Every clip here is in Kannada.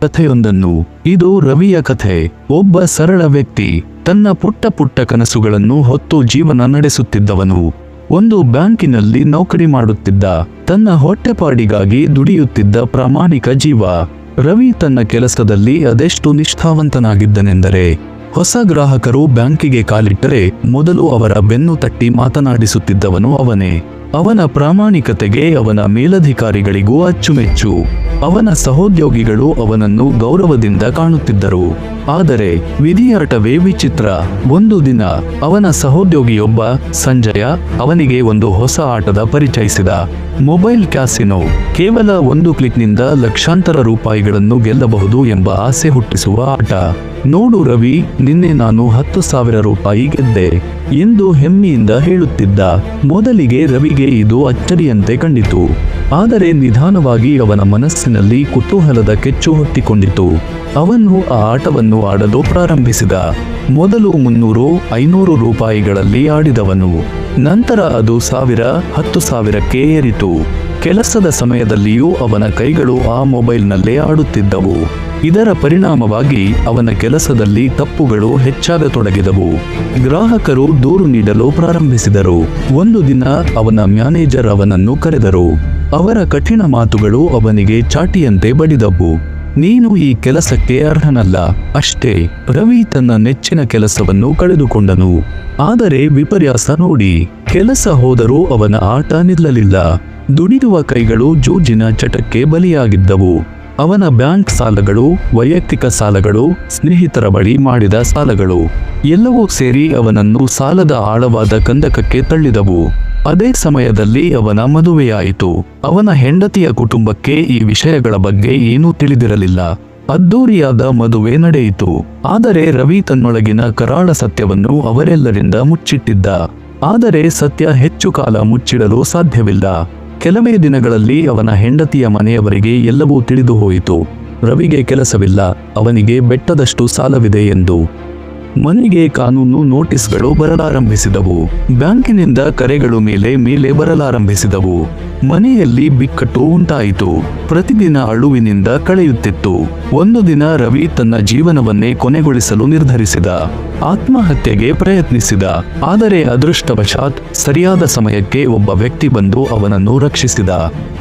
ಕಥೆಯೊಂದನ್ನು. ಇದು ರವಿಯ ಕಥೆ. ಒಬ್ಬ ಸರಳ ವ್ಯಕ್ತಿ ತನ್ನ ಪುಟ್ಟ ಪುಟ್ಟ ಕನಸುಗಳನ್ನು ಹೊತ್ತು ಜೀವನ ನಡೆಸುತ್ತಿದ್ದವನು. ಒಂದು ಬ್ಯಾಂಕಿನಲ್ಲಿ ನೌಕರಿ ಮಾಡುತ್ತಿದ್ದ, ತನ್ನ ಹೊಟ್ಟೆಪಾಡಿಗಾಗಿ ದುಡಿಯುತ್ತಿದ್ದ ಪ್ರಾಮಾಣಿಕ ಜೀವ. ರವಿ ತನ್ನ ಕೆಲಸದಲ್ಲಿ ಅದೆಷ್ಟು ನಿಷ್ಠಾವಂತನಾಗಿದ್ದನೆಂದರೆ, ಹೊಸ ಗ್ರಾಹಕರು ಬ್ಯಾಂಕಿಗೆ ಕಾಲಿಟ್ಟರೆ ಮೊದಲು ಅವರ ಬೆನ್ನು ತಟ್ಟಿ ಮಾತನಾಡಿಸುತ್ತಿದ್ದವನು ಅವನೇ. ಅವನ ಪ್ರಾಮಾಣಿಕತೆಗೆ ಅವನ ಮೇಲಧಿಕಾರಿಗಳಿಗೂ ಅಚ್ಚುಮೆಚ್ಚು. ಅವನ ಸಹೋದ್ಯೋಗಿಗಳು ಅವನನ್ನು ಗೌರವದಿಂದ ಕಾಣುತ್ತಿದ್ದರು. ಆದರೆ ವಿಧಿಯಾಟವೇ ವಿಚಿತ್ರ. ಒಂದು ದಿನ ಅವನ ಸಹೋದ್ಯೋಗಿಯೊಬ್ಬ ಸಂಜಯ ಅವನಿಗೆ ಒಂದು ಹೊಸ ಆಟದ ಪರಿಚಯಿಸಿದ. ಮೊಬೈಲ್ ಕ್ಯಾಸಿನೋ ಕೇವಲ ಒಂದು ಕ್ಲಿಕ್ನಿಂದ ಲಕ್ಷಾಂತರ ರೂಪಾಯಿಗಳನ್ನು ಗೆಲ್ಲಬಹುದು ಎಂಬ ಆಸೆ ಹುಟ್ಟಿಸುವ ಆಟ. ನೋಡು ರವಿ, ನಿನ್ನೆ ನಾನು ಹತ್ತು ಸಾವಿರ ರೂಪಾಯಿ ಗೆದ್ದೆ ಎಂದು ಹೆಮ್ಮೆಯಿಂದ ಹೇಳುತ್ತಿದ್ದ ಮೊದಲಿಗೆ ರವಿಗೆ ಇದು ಅಚ್ಚರಿಯಂತೆ ಕಂಡಿತು. ಆದರೆ ನಿಧಾನವಾಗಿ ಅವನ ಮನಸ್ಸಿನಲ್ಲಿ ಕುತೂಹಲದ ಕೆಚ್ಚು ಹೊತ್ತಿಕೊಂಡಿತು. ಅವನು ಆ ಆಟವನ್ನು ಆಡಲು ಪ್ರಾರಂಭಿಸಿದ. ಮೊದಲು ಮುನ್ನೂರು, ಐನೂರು ರೂಪಾಯಿಗಳಲ್ಲಿ ಆಡಿದವನು. ನಂತರ ಅದು ಸಾವಿರ, ಹತ್ತು ಸಾವಿರಕ್ಕೆ ಏರಿತು. ಕೆಲಸದ ಸಮಯದಲ್ಲಿಯೂ ಅವನ ಕೈಗಳು ಆ ಮೊಬೈಲ್ನಲ್ಲೇ ಆಡುತ್ತಿದ್ದವು. ಇದರ ಪರಿಣಾಮವಾಗಿ ಅವನ ಕೆಲಸದಲ್ಲಿ ತಪ್ಪುಗಳು ಹೆಚ್ಚಾಗತೊಡಗಿದವು. ಗ್ರಾಹಕರು ದೂರು ನೀಡಲು ಪ್ರಾರಂಭಿಸಿದರು. ಒಂದು ದಿನ ಅವನ ಮ್ಯಾನೇಜರ್ ಅವನನ್ನು ಕರೆದರು. ಅವರ ಕಠಿಣ ಮಾತುಗಳು ಅವನಿಗೆ ಚಾಟಿಯಂತೆ ಬಡಿದವು. ನೀನು ಈ ಕೆಲಸಕ್ಕೆ ಅರ್ಹನಲ್ಲ. ಅಷ್ಟೇ, ರವಿ ತನ್ನ ನೆಚ್ಚಿನ ಕೆಲಸವನ್ನು ಕಳೆದುಕೊಂಡನು. ಆದರೆ ವಿಪರ್ಯಾಸ ನೋಡಿ, ಕೆಲಸ ಹೋದರೂ ಅವನ ಆಟ ನಿಲ್ಲಲಿಲ್ಲ. ದುಡಿಯುವ ಕೈಗಳು ಜೂಜಿನ ಚಟಕ್ಕೆ ಬಲಿಯಾಗಿದ್ದವು. ಅವನ ಬ್ಯಾಂಕ್ ಸಾಲಗಳು, ವೈಯಕ್ತಿಕ ಸಾಲಗಳು, ಸ್ನೇಹಿತರ ಬಳಿ ಮಾಡಿದ ಸಾಲಗಳು. ಎಲ್ಲವೂ ಸೇರಿ ಅವನನ್ನು ಸಾಲದ ಆಳವಾದ ಕಂದಕಕ್ಕೆ ತಳ್ಳಿದವು. ಅದೇ ಸಮಯದಲ್ಲಿ ಅವನ ಮದುವೆಯಾಯಿತು. ಅವನ ಹೆಂಡತಿಯ ಕುಟುಂಬಕ್ಕೆ ಈ ವಿಷಯಗಳ ಬಗ್ಗೆ ಏನೂ ತಿಳಿದಿರಲಿಲ್ಲ. ಅದ್ದೂರಿಯಾದ ಮದುವೆ ನಡೆಯಿತು. ಆದರೆ ರವಿ ತನ್ನೊಳಗಿನ ಕರಾಳ ಸತ್ಯವನ್ನು ಅವರೆಲ್ಲರಿಂದ ಮುಚ್ಚಿಟ್ಟಿದ್ದ. ಆದರೆ ಸತ್ಯ ಹೆಚ್ಚು ಕಾಲ ಮುಚ್ಚಿಡಲು ಸಾಧ್ಯವಿಲ್ಲ. ಕೆಲವೇ ದಿನಗಳಲ್ಲಿ ಅವನ ಹೆಂಡತಿಯ ಮನೆಯವರಿಗೆ ಎಲ್ಲವೂ ತಿಳಿದು ಹೋಯಿತು. ರವಿಗೆ ಕೆಲಸವಿಲ್ಲ ಅವನಿಗೆ ಬೆಟ್ಟದಷ್ಟು ಸಾಲವಿದೆ ಎಂದು ಮನೆಗೆ ಕಾನೂನು ನೋಟಿಸ್ಗಳು ಬರಲಾರಂಭಿಸಿದವು. ಬ್ಯಾಂಕಿನಿಂದ ಕರೆಗಳು ಮೇಲೆ ಮೇಲೆ ಬರಲಾರಂಭಿಸಿದವು. ಮನೆಯಲ್ಲಿ ಬಿಕ್ಕಟ್ಟು ಉಂಟಾಯಿತು. ಪ್ರತಿದಿನ ಅಳುವಿನಿಂದ ಕಳೆಯುತ್ತಿತ್ತು. ಒಂದು ದಿನ ರವಿ ತನ್ನ ಜೀವನವನ್ನೇ ಕೊನೆಗೊಳಿಸಲು ನಿರ್ಧರಿಸಿದ. ಆತ್ಮಹತ್ಯೆಗೆ ಪ್ರಯತ್ನಿಸಿದ. ಆದರೆ ಅದೃಷ್ಟವಶಾತ್ ಸರಿಯಾದ ಸಮಯಕ್ಕೆ ಒಬ್ಬ ವ್ಯಕ್ತಿ ಬಂದು ಅವನನ್ನು ರಕ್ಷಿಸಿದ.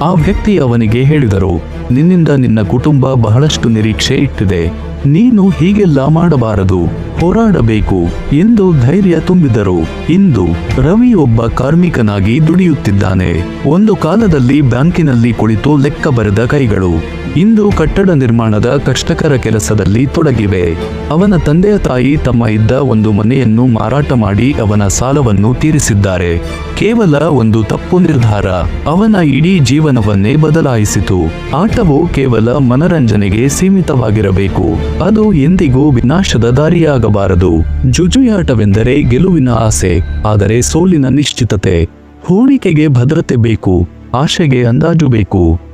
ಆ ವ್ಯಕ್ತಿ ಅವನಿಗೆ ಹೇಳಿದರು, ನಿನ್ನಿಂದ ನಿನ್ನ ಕುಟುಂಬ ಬಹಳಷ್ಟು ನಿರೀಕ್ಷೆ ಇಟ್ಟಿದೆ. ನೀನು ಹೀಗೆಲ್ಲ ಮಾಡಬಾರದು, ಹೋರಾಡಬೇಕು ಎಂದು ಧೈರ್ಯ ತುಂಬಿದರು. ಇಂದು ರವಿ ಒಬ್ಬ ಕಾರ್ಮಿಕನಾಗಿ ದುಡಿಯುತ್ತಿದ್ದಾನೆ. ಒಂದು ಕಾಲದಲ್ಲಿ ಬ್ಯಾಂಕಿನಲ್ಲಿ ಕುಳಿತು ಲೆಕ್ಕ ಬರೆದ ಕೈಗಳು. ಇಂದು ಕಟ್ಟಡ ನಿರ್ಮಾಣದ ಕಷ್ಟಕರ ಕೆಲಸದಲ್ಲಿ ತೊಡಗಿವೆ. ಅವನ ತಂದೆಯ ತಾಯಿ ತಮ್ಮ ಇದ್ದ ಒಂದು ಮನೆಯನ್ನು ಮಾರಾಟ ಮಾಡಿ ಅವನ ಸಾಲವನ್ನು ತೀರಿಸಿದ್ದಾರೆ. ಕೇವಲ ಒಂದು ತಪ್ಪು ನಿರ್ಧಾರ. ಅವನ ಇಡೀ ಜೀವನವನ್ನೇ ಬದಲಾಯಿಸಿತು. ಆಟವು ಕೇವಲ ಮನರಂಜನೆಗೆ ಸೀಮಿತವಾಗಿರಬೇಕು. ಅದು ಎಂದಿಗೂ ವಿನಾಶದ ದಾರಿಯಾಗಬಾರದು. ಜುಜುಯಾಟವೆಂದರೆ ಗೆಲುವಿನ ಆಸೆ, ಆದರೆ ಸೋಲಿನ ನಿಶ್ಚಿತತೆ. ಹೂಡಿಕೆಗೆ ಭದ್ರತೆ ಬೇಕು, ಆಶೆಗೆ ಅಂದಾಜು ಬೇಕು.